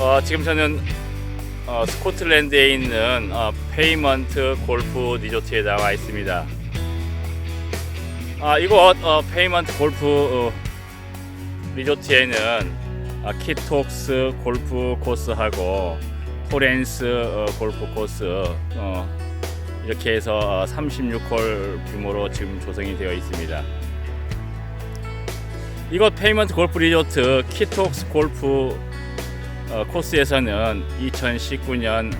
어, 지금 저는 어, 스코틀랜드에 있는 어, 페이먼트 골프 리조트에 나와 있습니다. 아, 이곳 어, 페이먼트 골프 어, 리조트에는 아, 키톡스 골프 코스하고 토렌스 어, 골프 코스 어, 이렇게 해서 36홀 규모로 지금 조성이 되어 있습니다. 이곳 페이먼트 골프 리조트 키톡스 골프 어, 코스에서는 2019년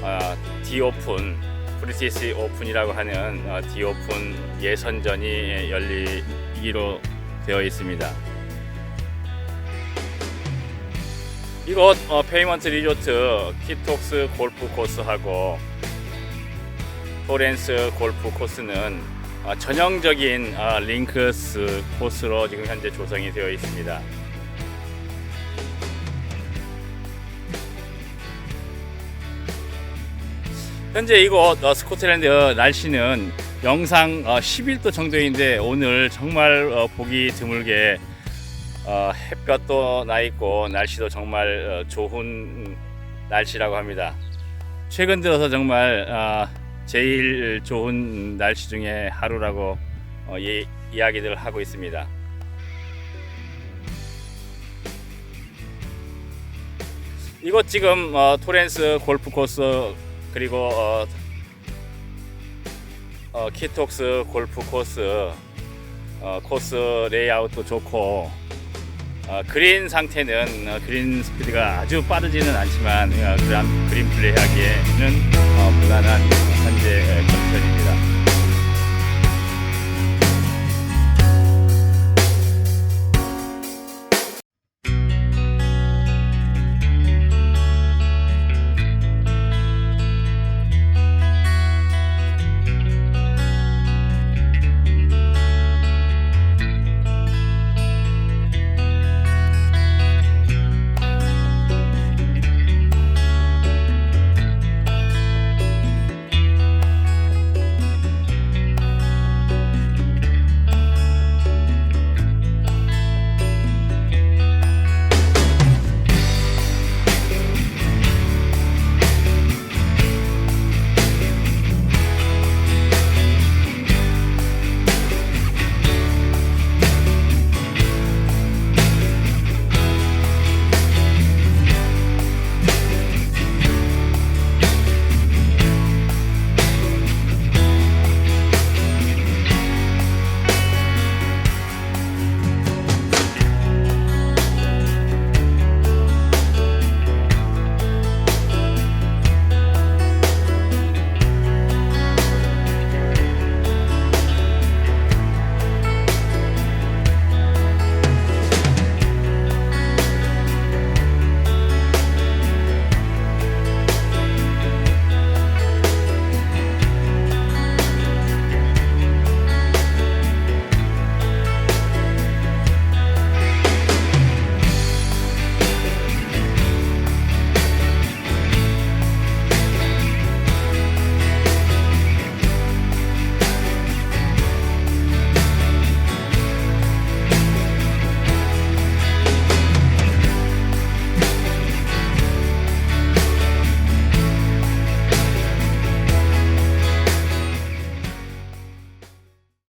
어, 디오픈 브리티시 오픈이라고 하는 어, 디오픈 예선전이 열리기로 되어 있습니다. 이곳 어, 페이먼트 리조트 키톡스 골프 코스하고 토렌스 골프 코스는 어, 전형적인 어, 링크스 코스로 지금 현재 조성이 되어 있습니다. 현재 이곳 어, 스코틀랜드 날씨는 영상 어, 11도 정도인데 오늘 정말 어, 보기 드물게 어, 햇볕도 나 있고 날씨도 정말 어, 좋은 날씨라고 합니다. 최근 들어서 정말 어, 제일 좋은 날씨 중에 하루라고 어, 이, 이야기들 하고 있습니다. 이곳 지금 어, 토렌스 골프 코스 그리고 어, 어, 키톡스 골프 코스 어, 코스 레이아웃도 좋고 어, 그린 상태는 어, 그린 스피드가 아주 빠르지는 않지만 어, 그런 그린 플레이하기에는 어, 무난한 현재 컨디션입니다.